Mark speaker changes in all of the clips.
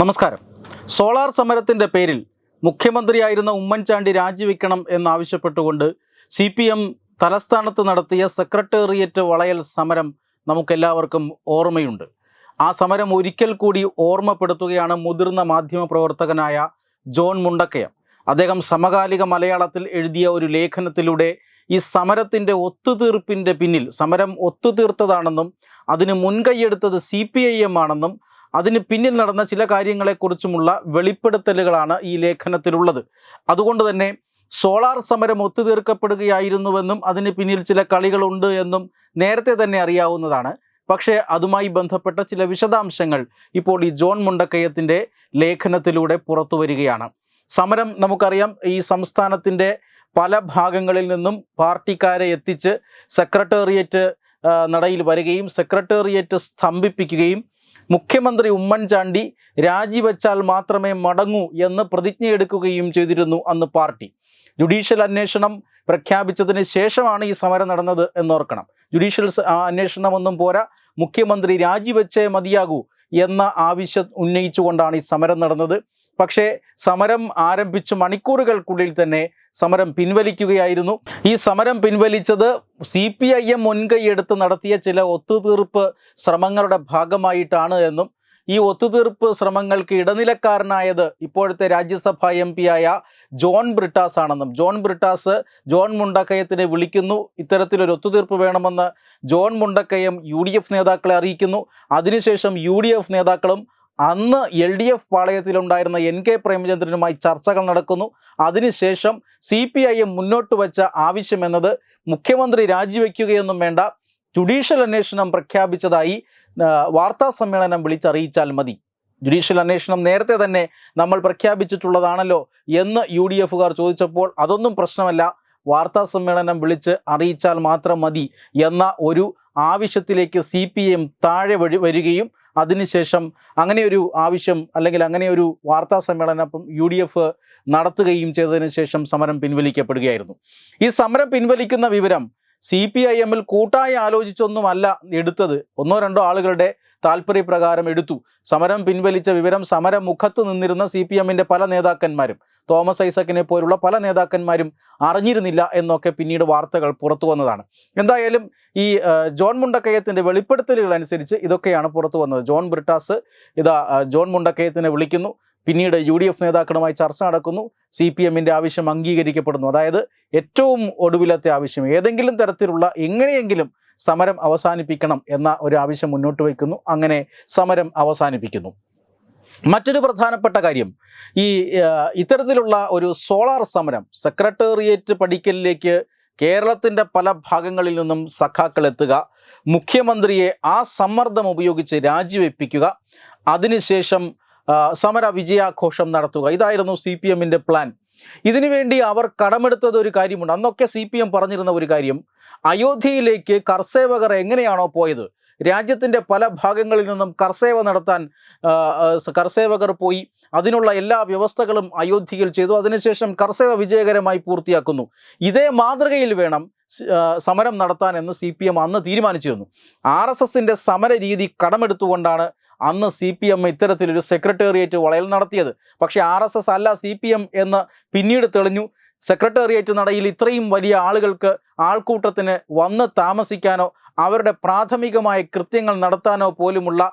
Speaker 1: നമസ്കാരം. സോളാർ സമരത്തിന്റെ പേരിൽ മുഖ്യമന്ത്രിയായിരുന്ന ഉമ്മൻചാണ്ടി രാജിവെക്കണം എന്നാവശ്യപ്പെട്ടുകൊണ്ട് സി പി എം തലസ്ഥാനത്ത് നടത്തിയ സെക്രട്ടേറിയറ്റ് വളയൽ സമരം നമുക്കെല്ലാവർക്കും ഓർമ്മയുണ്ട്. ആ സമരം ഒരിക്കൽ കൂടി ഓർമ്മപ്പെടുത്തുകയാണ് മുതിർന്ന മാധ്യമപ്രവർത്തകനായ ജോൺ മുണ്ടക്കയം. അദ്ദേഹം സമകാലിക മലയാളത്തിൽ എഴുതിയ ഒരു ലേഖനത്തിലൂടെ ഈ സമരത്തിന്റെ ഒത്തുതീർപ്പിന്റെ പിന്നിൽ സമരം ഒത്തുതീർത്തതാണെന്നും അതിന് മുൻകൈയെടുത്തത് സി പി ഐ എം ആണെന്നും അതിന് പിന്നിൽ നടന്ന ചില കാര്യങ്ങളെക്കുറിച്ചുമുള്ള വെളിപ്പെടുത്തലുകളാണ് ഈ ലേഖനത്തിലുള്ളത്. അതുകൊണ്ട് തന്നെ സോളാർ സമരം ഒത്തുതീർക്കപ്പെടുകയായിരുന്നുവെന്നും അതിന് പിന്നിൽ ചില കളികളുണ്ട് എന്നും നേരത്തെ തന്നെ അറിയാവുന്നതാണ്. പക്ഷേ അതുമായി ബന്ധപ്പെട്ട ചില വിശദാംശങ്ങൾ ഇപ്പോൾ ഈ ജോൺ മുണ്ടക്കയത്തിന്റെ ലേഖനത്തിലൂടെ പുറത്തു വരികയാണ്. സമരം നമുക്കറിയാം ഈ സംസ്ഥാനത്തിന്റെ പല ഭാഗങ്ങളിൽ നിന്നും പാർട്ടിക്കാരെ എത്തിച്ച് സെക്രട്ടേറിയറ്റ് നടയിൽ വരികയും സെക്രട്ടേറിയറ്റ് സ്തംഭിപ്പിക്കുകയും മുഖ്യമന്ത്രി ഉമ്മൻചാണ്ടി രാജിവെച്ചാൽ മാത്രമേ മടങ്ങൂ എന്ന് പ്രതിജ്ഞയെടുക്കുകയും ചെയ്തിരുന്നു അന്ന് പാർട്ടി. ജുഡീഷ്യൽ അന്വേഷണം പ്രഖ്യാപിച്ചതിന് ശേഷമാണ് ഈ സമരം നടന്നത് എന്നോർക്കണം. ജുഡീഷ്യൽ അന്വേഷണമൊന്നും പോരാ. മുഖ്യമന്ത്രി രാജിവെച്ചേ മതിയാകൂ എന്ന ആവശ്യം ഉന്നയിച്ചുകൊണ്ടാണ് ഈ സമരം നടന്നത്. പക്ഷേ സമരം ആരംഭിച്ച് മണിക്കൂറുകൾക്കുള്ളിൽ തന്നെ സമരം പിൻവലിക്കുകയായിരുന്നു. ഈ സമരം പിൻവലിച്ചത് സി പി ഐ എം മുൻകൈയെടുത്ത് നടത്തിയ ചില ഒത്തുതീർപ്പ് ശ്രമങ്ങളുടെ ഭാഗമായിട്ടാണ് എന്നും ഈ ഒത്തുതീർപ്പ് ശ്രമങ്ങൾക്ക് ഇടനിലക്കാരനായത് ഇപ്പോഴത്തെ രാജ്യസഭാ എം ആയ ജോൺ ബ്രിട്ടാസ് ആണെന്നും ജോൺ ബ്രിട്ടാസ് ജോൺ മുണ്ടക്കയത്തിനെ വിളിക്കുന്നു ഇത്തരത്തിലൊരു ഒത്തുതീർപ്പ് വേണമെന്ന് John Mundakkayam U D F നേതാക്കളെ അറിയിക്കുന്നു. അതിനുശേഷം യു ഡി എഫ് നേതാക്കളും അന്ന് എൽ ഡി എഫ് പാളയത്തിലുണ്ടായിരുന്ന എൻ കെ പ്രേമചന്ദ്രനുമായി ചർച്ചകൾ നടക്കുന്നു. അതിനുശേഷം സി പി ഐ എം മുന്നോട്ട് വച്ച ആവശ്യം എന്നത് മുഖ്യമന്ത്രി രാജിവെക്കുകയൊന്നും വേണ്ട ജുഡീഷ്യൽ അന്വേഷണം പ്രഖ്യാപിച്ചതായി വാർത്താ സമ്മേളനം വിളിച്ചറിയിച്ചാൽ മതി. ജുഡീഷ്യൽ അന്വേഷണം നേരത്തെ തന്നെ നമ്മൾ പ്രഖ്യാപിച്ചിട്ടുള്ളതാണല്ലോ എന്ന് യു ഡി എഫുകാർ ചോദിച്ചപ്പോൾ അതൊന്നും പ്രശ്നമല്ല വാർത്താ സമ്മേളനം വിളിച്ച് അറിയിച്ചാൽ മാത്രം മതി എന്ന ഒരു ആവശ്യത്തിലേക്ക് സി പി എം താഴെ വരികയും അതിനുശേഷം അങ്ങനെ ഒരു ആവശ്യം അല്ലെങ്കിൽ അങ്ങനെ ഒരു വാർത്താ സമ്മേളനം യു ഡി എഫ് നടത്തുകയും ചെയ്തതിനു ശേഷം സമരം പിൻവലിക്കപ്പെടുകയായിരുന്നു. ഈ സമരം പിൻവലിക്കുന്ന വിവരം സി പി ഐ എമ്മിൽ കൂട്ടായി ആലോചിച്ചൊന്നുമല്ല എടുത്തത്. ഒന്നോ രണ്ടോ ആളുകളുടെ താല്പര്യപ്രകാരം എടുത്തു. സമരം പിൻവലിച്ച വിവരം സമരം മുഖത്ത് നിന്നിരുന്ന സി പി എമ്മിന്റെ പല നേതാക്കന്മാരും തോമസ് ഐസക്കിനെ പോലുള്ള പല നേതാക്കന്മാരും അറിഞ്ഞിരുന്നില്ല എന്നൊക്കെ പിന്നീട് വാർത്തകൾ പുറത്തു വന്നതാണ്. എന്തായാലും ഈ ജോൺ മുണ്ടക്കയത്തിന്റെ വെളിപ്പെടുത്തലുകൾ അനുസരിച്ച് ഇതൊക്കെയാണ് പുറത്തു വന്നത്. ജോൺ ബ്രിട്ടാസ് ഇതാ ജോൺ മുണ്ടക്കയത്തിനെ വിളിക്കുന്നു. പിന്നീട് യു ഡി എഫ് നേതാക്കളുമായി ചർച്ച നടക്കുന്നു. സി പി എമ്മിന്റെ ആവശ്യം അംഗീകരിക്കപ്പെടുന്നു. അതായത് ഏറ്റവും ഒടുവിലത്തെ ആവശ്യം ഏതെങ്കിലും തരത്തിലുള്ള എങ്ങനെയെങ്കിലും സമരം അവസാനിപ്പിക്കണം എന്ന ഒരു ആവശ്യം മുന്നോട്ട് വയ്ക്കുന്നു. അങ്ങനെ സമരം അവസാനിപ്പിക്കുന്നു. മറ്റൊരു പ്രധാനപ്പെട്ട കാര്യം ഈ ഇത്തരത്തിലുള്ള ഒരു സോളാർ സമരം സെക്രട്ടേറിയറ്റ് പടിക്കലിലേക്ക് കേരളത്തിന്റെ പല ഭാഗങ്ങളിൽ നിന്നും സഖാക്കൾ എത്തുക മുഖ്യമന്ത്രിയെ ആ സമ്മർദ്ദം ഉപയോഗിച്ച് രാജിവെപ്പിക്കുക അതിനുശേഷം സമര വിജയാഘോഷം നടത്തുക. ഇതായിരുന്നു സി പി എമ്മിന്റെ പ്ലാൻ. ഇതിനുവേണ്ടി അവർ കടമെടുത്തത് ഒരു കാര്യമുണ്ട്. അന്നൊക്കെ സി പി എം പറഞ്ഞിരുന്ന ഒരു കാര്യം അയോധ്യയിലേക്ക് കർസേവകർ എങ്ങനെയാണോ പോയത്? രാജ്യത്തിന്റെ പല ഭാഗങ്ങളിൽ നിന്നും കർസേവ നടത്താൻ കർസേവകർ പോയി. അതിനുള്ള എല്ലാ വ്യവസ്ഥകളും അയോധ്യയിൽ ചെയ്തു. അതിനുശേഷം കർസേവ വിജയകരമായി പൂർത്തിയാക്കുന്നു. ഇതേ മാതൃകയിൽ വേണം സമരം നടത്താൻ എന്ന് സി പി എം അന്ന് തീരുമാനിച്ചിരുന്നു. ആർ എസ് എസിന്റെ സമര രീതി കടമെടുത്തുകൊണ്ടാണ് അന്ന് സി പി എം ഇത്തരത്തിലൊരു സെക്രട്ടേറിയറ്റ് വളയൽ നടത്തിയത്. പക്ഷേ ആർ എസ് എസ് അല്ല സി പി എം എന്ന് പിന്നീട് തെളിഞ്ഞു. സെക്രട്ടേറിയറ്റ് നടയിൽ ഇത്രയും വലിയ ആളുകൾക്ക് ആൾക്കൂട്ടത്തിന് വന്ന് താമസിക്കാനോ അവരുടെ പ്രാഥമികമായ കൃത്യങ്ങൾ നടത്താനോ പോലുമുള്ള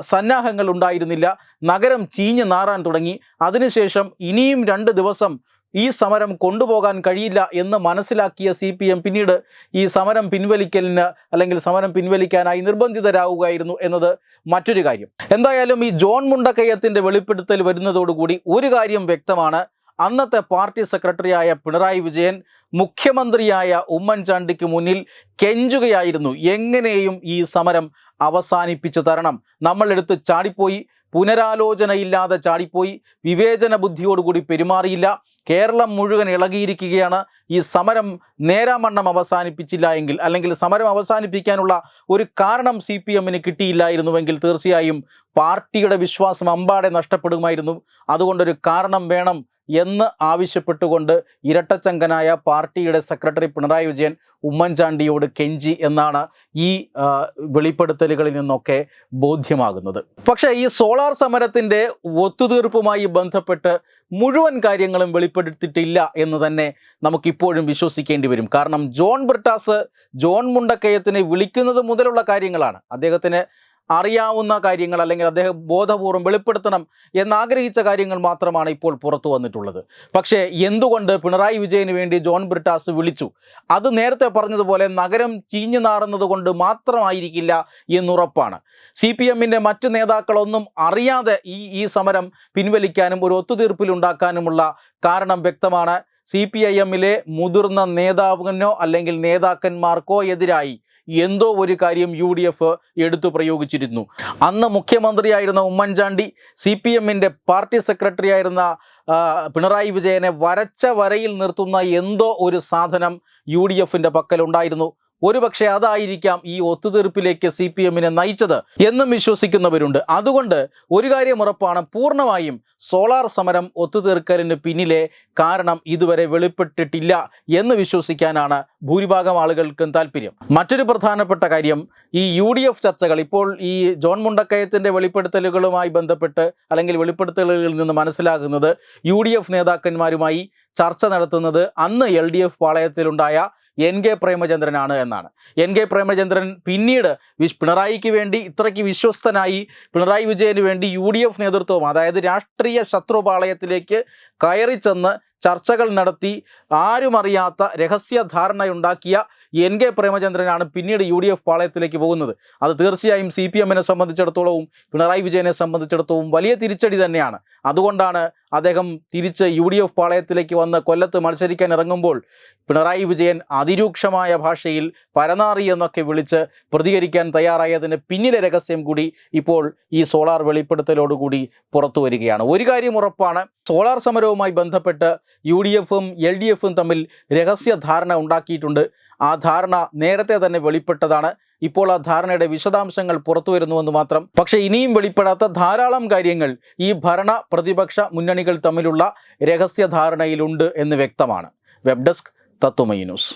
Speaker 1: സന്നാഹങ്ങൾ ഉണ്ടായിരുന്നില്ല. നഗരം ചീഞ്ഞ് നാറാൻ തുടങ്ങി. അതിനുശേഷം ഇനിയും രണ്ട് ദിവസം ഈ സമരം കൊണ്ടുപോകാൻ കഴിയില്ല എന്ന് മനസ്സിലാക്കിയ സി പി എം പിന്നീട് ഈ സമരം പിൻവലിക്കലിന് അല്ലെങ്കിൽ സമരം പിൻവലിക്കാനായി നിർബന്ധിതരാകുകയായിരുന്നു എന്നത് മറ്റൊരു കാര്യം. എന്തായാലും ഈ ജോൺ മുണ്ടക്കയത്തിന്റെ വെളിപ്പെടുത്തൽ വരുന്നതോടുകൂടി ഒരു കാര്യം വ്യക്തമാണ്. അന്നത്തെ പാർട്ടി സെക്രട്ടറിയായ പിണറായി വിജയൻ മുഖ്യമന്ത്രിയായ ഉമ്മൻചാണ്ടിക്ക് മുന്നിൽ കെഞ്ചുകയായിരുന്നു. എങ്ങനെയും ഈ സമരം അവസാനിപ്പിച്ചു തരണം. നമ്മളെടുത്ത് ചാടിപ്പോയി. പുനരാലോചനയില്ലാതെ ചാടിപ്പോയി. വിവേചന ബുദ്ധിയോടുകൂടി പെരുമാറിയില്ല. കേരളം മുഴുവൻ ഇളകിയിരിക്കുകയാണ്. ഈ സമരം നേരാമണ്ണം അവസാനിപ്പിച്ചില്ല എങ്കിൽ അല്ലെങ്കിൽ സമരം അവസാനിപ്പിക്കാനുള്ള ഒരു കാരണം സി പി എമ്മിന് കിട്ടിയില്ലായിരുന്നുവെങ്കിൽ തീർച്ചയായും പാർട്ടിയുടെ വിശ്വാസം അമ്പാടെ നഷ്ടപ്പെടുമായിരുന്നു. അതുകൊണ്ടൊരു കാരണം വേണം എന്ന് ആവശ്യപ്പെട്ടുകൊണ്ട് ഇരട്ടച്ചങ്കനായ പാർട്ടിയുടെ സെക്രട്ടറി പിണറായി വിജയൻ ഉമ്മൻചാണ്ടിയോട് കെഞ്ചി എന്നാണ് ഈ വെളിപ്പെടുത്തലുകളിൽ നിന്നൊക്കെ ബോധ്യമാകുന്നത്. പക്ഷേ ഈ സോളാർ സമരത്തിന്റെ ഒത്തുതീർപ്പുമായി ബന്ധപ്പെട്ട് മുഴുവൻ കാര്യങ്ങളും വെളിപ്പെടുത്തിയിട്ടില്ല എന്ന് തന്നെ നമുക്കിപ്പോഴും വിശ്വസിക്കേണ്ടി വരും. കാരണം ജോൺ ബ്രിട്ടാസ് ജോൺ മുണ്ടക്കയത്തിനെ വിളിക്കുന്നത് മുതലുള്ള കാര്യങ്ങളാണ്. അദ്ദേഹത്തിന് അറിയാവുന്ന കാര്യങ്ങൾ അല്ലെങ്കിൽ അദ്ദേഹം ബോധപൂർവം വെളിപ്പെടുത്തണം എന്നാഗ്രഹിച്ച കാര്യങ്ങൾ മാത്രമാണ് ഇപ്പോൾ പുറത്തു വന്നിട്ടുള്ളത്. പക്ഷേ എന്തുകൊണ്ട് പിണറായി വിജയന് വേണ്ടി ജോൺ ബ്രിട്ടാസ് വിളിച്ചു? അത് നേരത്തെ പറഞ്ഞതുപോലെ നഗരം ചീഞ്ഞു നാറുന്നത് കൊണ്ട് മാത്രമായിരിക്കില്ല എന്നുറപ്പാണ്. സി പി എമ്മിന്റെ മറ്റു നേതാക്കളൊന്നും അറിയാതെ ഈ ഈ സമരം പിൻവലിക്കാനും ഒരു ഒത്തുതീർപ്പിലുണ്ടാക്കാനുമുള്ള കാരണം വ്യക്തമാണ്. സി പി ഐ എമ്മിലെ മുതിർന്ന നേതാവിനോ അല്ലെങ്കിൽ നേതാക്കന്മാർക്കോ എതിരായി എന്തോ ഒരു കാര്യം യു ഡി എഫ് എടുത്തു പ്രയോഗിച്ചിരുന്നു. അന്ന് മുഖ്യമന്ത്രിയായിരുന്ന ഉമ്മൻചാണ്ടി സി പി എമ്മിന്റെ പാർട്ടി സെക്രട്ടറി ആയിരുന്ന പിണറായി വിജയനെ വരച്ച വരയിൽ നിർത്തുന്ന എന്തോ ഒരു സാധനം യു ഡി എഫിന്റെ പക്കലുണ്ടായിരുന്നു. ഒരുപക്ഷെ അതായിരിക്കാം ഈ ഒത്തുതീർപ്പിലേക്ക് സി പി എമ്മിനെ നയിച്ചത് എന്നും വിശ്വസിക്കുന്നവരുണ്ട്. അതുകൊണ്ട് ഒരു കാര്യം ഉറപ്പാണ് പൂർണമായും സോളാർ സമരം ഒത്തുതീർക്കലിന് പിന്നിലെ കാരണം ഇതുവരെ വെളിപ്പെട്ടിട്ടില്ല എന്ന് വിശ്വസിക്കാനാണ് ഭൂരിഭാഗം ആളുകൾക്കും താല്പര്യം. മറ്റൊരു പ്രധാനപ്പെട്ട കാര്യം ഈ യു ഡി എഫ് ചർച്ചകൾ ഇപ്പോൾ ഈ ജോൺ മുണ്ടക്കയത്തിന്റെ വെളിപ്പെടുത്തലുകളുമായി ബന്ധപ്പെട്ട് അല്ലെങ്കിൽ വെളിപ്പെടുത്തലുകളിൽ നിന്ന് മനസ്സിലാകുന്നത് യു ഡി എഫ് നേതാക്കന്മാരുമായി ചർച്ച നടത്തുന്നത് അന്ന് എൽ ഡി എഫ് പാളയത്തിലുണ്ടായ എൻ കെ പ്രേമചന്ദ്രനാണ് എന്നാണ്. എൻ കെ പ്രേമചന്ദ്രൻ പിന്നീട് വിശ് പിണറായിക്ക് വേണ്ടി ഇത്രയ്ക്ക് വിശ്വസ്തനായി പിണറായി വിജയന് വേണ്ടി യു ഡി എഫ് നേതൃത്വവും അതായത് രാഷ്ട്രീയ ശത്രുപാളയത്തിലേക്ക് കയറി ചെന്ന് ചർച്ചകൾ നടത്തി ആരുമറിയാത്ത രഹസ്യ ധാരണയുണ്ടാക്കിയ എൻ കെ പ്രേമചന്ദ്രനാണ് പിന്നീട് യു ഡി എഫ് പാളയത്തിലേക്ക് പോകുന്നത്. അത് തീർച്ചയായും സി പി എമ്മിനെ സംബന്ധിച്ചിടത്തോളവും പിണറായി വിജയനെ സംബന്ധിച്ചിടത്തോളം വലിയ തിരിച്ചടി തന്നെയാണ്. അതുകൊണ്ടാണ് അദ്ദേഹം തിരിച്ച് യു ഡി എഫ് പാളയത്തിലേക്ക് വന്ന് കൊല്ലത്ത് മത്സരിക്കാൻ ഇറങ്ങുമ്പോൾ പിണറായി വിജയൻ അതിരൂക്ഷമായ ഭാഷയിൽ പരനാറി എന്നൊക്കെ വിളിച്ച് പ്രതികരിക്കാൻ തയ്യാറായതിന് പിന്നിലെ രഹസ്യം കൂടി ഇപ്പോൾ ഈ സോളാർ വെളിപ്പെടുത്തലോടുകൂടി പുറത്തു വരികയാണ്. ഒരു കാര്യം ഉറപ്പാണ് സോളാർ സമരവുമായി ബന്ധപ്പെട്ട് യു ഡി എഫും എൽ ഡി എഫും തമ്മിൽ രഹസ്യ ധാരണ ഉണ്ടാക്കിയിട്ടുണ്ട്. ആ ധാരണ നേരത്തെ തന്നെ വെളിപ്പെട്ടതാണ്. ഇപ്പോൾ ആ ധാരണയുടെ വിശദാംശങ്ങൾ പുറത്തു വരുന്നുവെന്ന് മാത്രം. പക്ഷേ ഇനിയും വെളിപ്പെടാത്ത ധാരാളം കാര്യങ്ങൾ ഈ ഭരണ പ്രതിപക്ഷ മുന്നണികൾ തമ്മിലുള്ള രഹസ്യ ധാരണയിലുണ്ട് എന്ന് വ്യക്തമാണ്. Web desk Tatwamayi news.